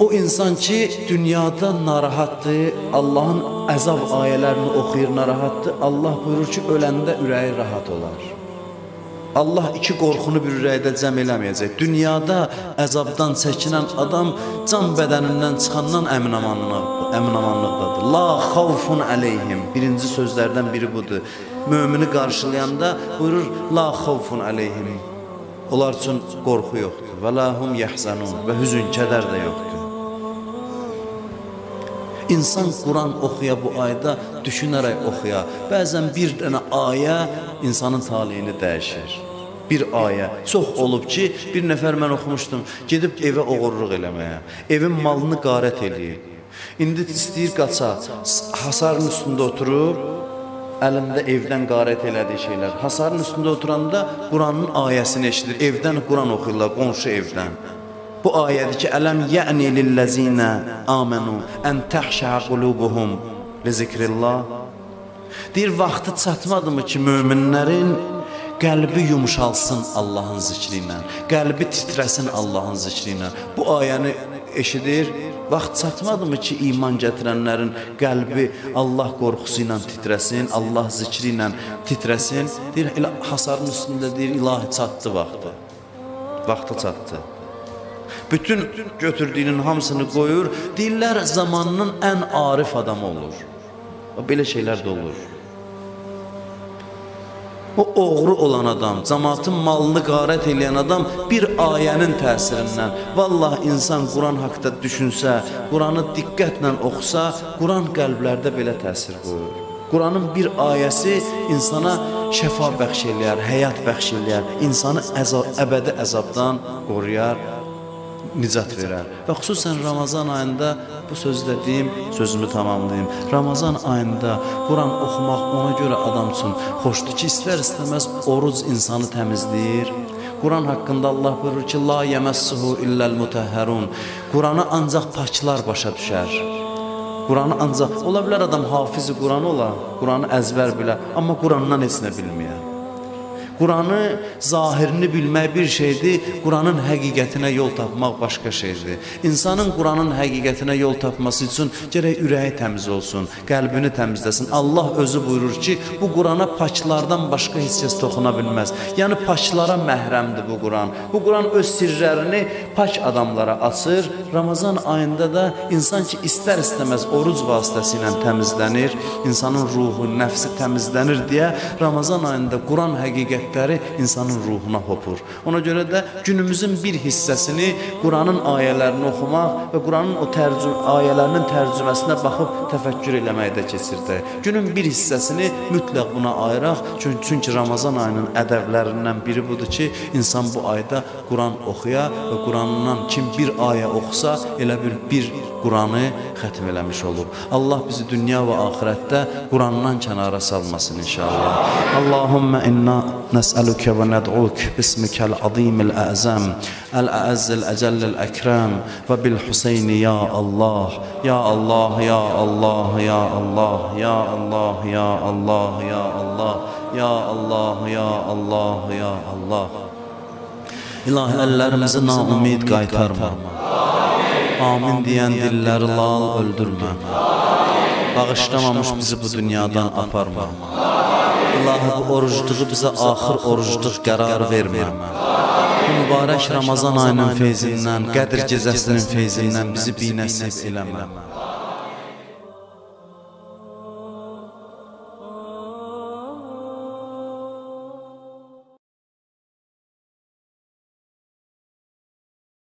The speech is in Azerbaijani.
O insan ki, dünyada narahatdır, Allahın əzab ayələrini oxuyur, narahatdır. Allah buyurur ki, öləndə ürəyi rahat olar. Allah iki qorxunu bir ürəkdə cəm eləməyəcək. Dünyada əzabdan çəkinən adam can bədənindən çıxandan əminamanlıq, əminamanlıqdadır. La xavfun əleyhim. Birinci sözlərdən biri budur. Mömini qarşılayanda buyurur, la xavfun əleyhim. Onlar üçün qorxu yoxdur. Və lahum yəhzanun və hüzün, kədər də yoxdur. İnsan Quran oxuya bu ayda düşünərək oxuya. Bəzən bir dənə ayə insanın taleyini dəyişir. Bir ayə çox olub ki, bir nəfər mən oxumuşdum, gedib evə oğurluq eləməyə, evin malını qarət eləyib. İndi istəyir qaça, hasarın üstündə oturub, əlində evdən qarət elədiyi şeylər. Hasarın üstündə oturanda Quranın ayəsini eşidir. Evdən Quran oxuyurlar, qonşu evdən. Bu ayədir ki, ələm ya'ni lillezina amanu an tahşa qulubuhum li zikrillah. Deyir, vaxtı çatmadımı ki, möminlərin qəlbi yumşalsın Allahın zikri ilə, qəlbi titrəsin Allahın zikri ilə. Bu ayəni eşidir, vaxt çatmadımı ki, iman gətirənlərin qəlbi Allah qorxusu ilə titrəsin, Allah zikri ilə titrəsin. Deyir, elə hasarın üstündə deyir, ilahi çatdı vaxtı. Vaxtı çatdı. Bütün götürdüyünün hamısını qoyur, deyirlər zamanının ən arif adamı olur. Belə şeylər də olur. O oğru olan adam, cəmaatın malını qarət eləyən adam bir ayənin təsirindən, vallah insan Quran haqda düşünsə, Quranı diqqətlə oxusa, Quran qəlblərdə belə təsir qoyur. Quranın bir ayəsi insana şəfa bəxş eləyər, həyat bəxş eləyər, insanı əzab, əbədi əzabdan qoruyar, nicat verər. Və xüsusən Ramazan ayında bu sözü də deyim, sözümü tamamlayım. Ramazan ayında Quran oxumaq ona görə adam üçün xoşdur ki, istər-istəməz oruc insanı təmizləyir. Quran haqqında Allah buyurur ki, la yeməssuhu illəl mutəhhərun. Quranı ancaq paklar başa düşər. Quranı ancaq ola bilər adam hafizi Quran ola, Quranı əzbər bilə, amma Qurandan heç nə bilməyər. Quranı zahirini bilmək bir şeydir, Quranın həqiqətinə yol tapmaq başqa şeydir. İnsanın Quranın həqiqətinə yol tapması üçün gərək ürəyi təmiz olsun, qəlbini təmizləsin. Allah özü buyurur ki, bu Qurana paklardan başqa heç kəs toxuna bilməz. Yəni paklara məhrəmdir bu Quran. Bu Quran öz sirlərini pak adamlara açır. Ramazan ayında da insan ki, istər-istəməz oruc vasitəsilə təmizlənir, insanın ruhu, nəfsi təmizlənir deyə Ramazan ayında Quran həqiqət ayətləri insanın ruhuna hopur. Ona görə də günümüzün bir hissəsini Quranın ayələrini oxumaq və Quranın o tərcüm ayələrinin tərcüməsinə baxıb təfəkkür eləməkdə keçirdi. Günün bir hissəsini mütləq buna ayıraq. Çünki, Ramazan ayının ədəblərindən biri budur ki, insan bu ayda Quran oxuya və Qurandan kim bir ayə oxusa, elə bir bir Quranı xətm eləmiş olur. Allah bizi dünya və axirətdə Qurandan kənara salmasın inşallah. Allahumma inna نسألك وندعوك باسمك العظيم الأعزم الأعز الأجل الأكرم وبالحسين يا الله يا الله يا الله يا الله يا الله يا الله يا الله يا الله يا الله يا الله İlahi əllərimizi naumid qaytarma. Amin deyən dilləri lal öldürmə. Bağışlamamış bizi bu dünyadan aparma. İlahi bu orucluğu bizə axır orucluq qərar vermə. Bu mübarək Ramazan ayının feyzindən, Qədir gecəsinin feyzindən bizi binəsib eləmə.